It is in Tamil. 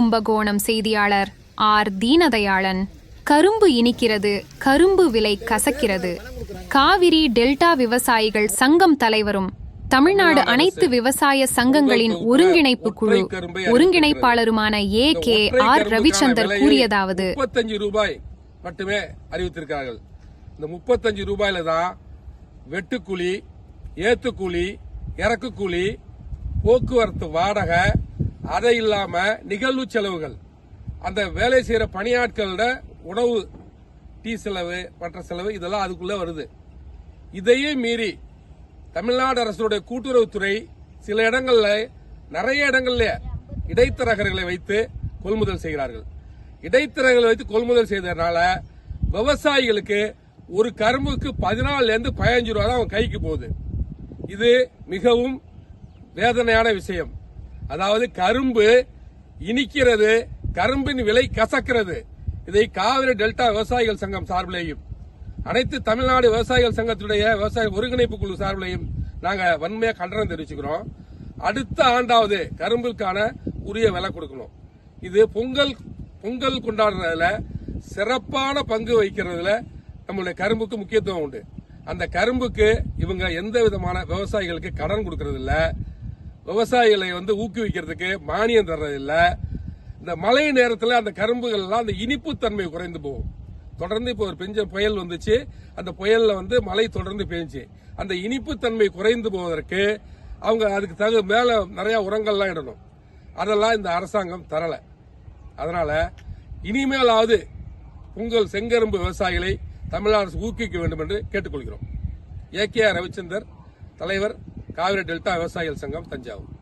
கும்பகோணம் செய்தியாளர் ஆர். தீனதயாளன். கரும்பு இனிக்கிறது கரும்பு விலை கசக்கிறது. காவிரி டெல்டா விவசாயிகள் சங்கம் தலைவரும் தமிழ்நாடு அனைத்து விவசாய சங்கங்களின் ஒருங்கிணைப்பு குழு ஒருங்கிணைப்பாளருமான ஏ. கே. ஆர். ரவிச்சந்தர் கூறியதாவது. முப்பத்தஞ்சு ரூபாய் மட்டுமே அறிவித்திருக்கிறார்கள். இந்த முப்பத்தஞ்சு ரூபாயில தான் வெட்டுக்கூலி ஏத்துக்கூலி இறக்கு கூலி போக்குவரத்து வாடகை அதை இல்லாம நிகழ்வு செலவுகள். அந்த வேலை செய்யற பணியாட்களோட உணவு டீ செலவு மற்ற செலவு இதெல்லாம் அதுக்குள்ள வருது. இதையே மீறி தமிழ்நாடு அரசுடைய கூட்டுறவுத்துறை சில இடங்கள்ல நிறைய இடங்கள்ல இடைத்தரகர்களை வைத்து கொள்முதல் செய்கிறார்கள். இடைத்தரகர்களை வைத்து கொள்முதல் செய்ததுனால விவசாயிகளுக்கு ஒரு கரும்புக்கு பதினாலுல இருந்து பதினஞ்சு ரூபா தான் அவன் கைக்கு போகுது. இது மிகவும் வேதனையான விஷயம். அதாவது கரும்பு இனிக்கிறது கரும்பின் விலை கசக்கிறது. இதை காவிரி டெல்டா விவசாயிகள் சங்கம் சார்பிலேயும் அனைத்து தமிழ்நாடு விவசாயிகள் சங்கத்துடைய விவசாய ஒருங்கிணைப்பு குழு சார்பிலையும் நாங்கள் வன்மையாக கண்டனம் தெரிவிச்சுக்கிறோம். அடுத்த ஆண்டாவது கரும்புக்கான உரிய விலை கொடுக்கணும். இது பொங்கல் பொங்கல் கொண்டாடுறதுல சிறப்பான பங்கு வகிக்கிறதுல நம்மளுடைய கரும்புக்கு முக்கியத்துவம் உண்டு. அந்த கரும்புக்கு இவங்க எந்த விதமான விவசாயிகளுக்கு கடன் கொடுக்கறது விவசாயிகளை வந்து ஊக்குவிக்கிறதுக்கு மானியம் தர்றதில்லை. இந்த மழை நேரத்தில் அந்த கரும்புகள்லாம் அந்த இனிப்பு தன்மை குறைந்து போகும். தொடர்ந்து இப்போ ஒரு பெஞ்ச புயல் வந்துச்சு. அந்த புயலில் வந்து மழை தொடர்ந்து பெஞ்சு. அந்த இனிப்பு தன்மை குறைந்து போவதற்கு அவங்க அதுக்கு தகு மேலே நிறையா உரங்கள்லாம் இடணும். அதெல்லாம் இந்த அரசாங்கம் தரலை. அதனால் இனிமேலாவது உங்கள் செங்கரும்பு விவசாயிகளை தமிழக அரசு ஊக்குவிக்க வேண்டும் என்று கேட்டுக்கொள்கிறோம். ஏ கே ரவிச்சந்தர் தலைவர் காவிரி டெல்டா விவசாயிகள் சங்கம் தஞ்சாவூர்.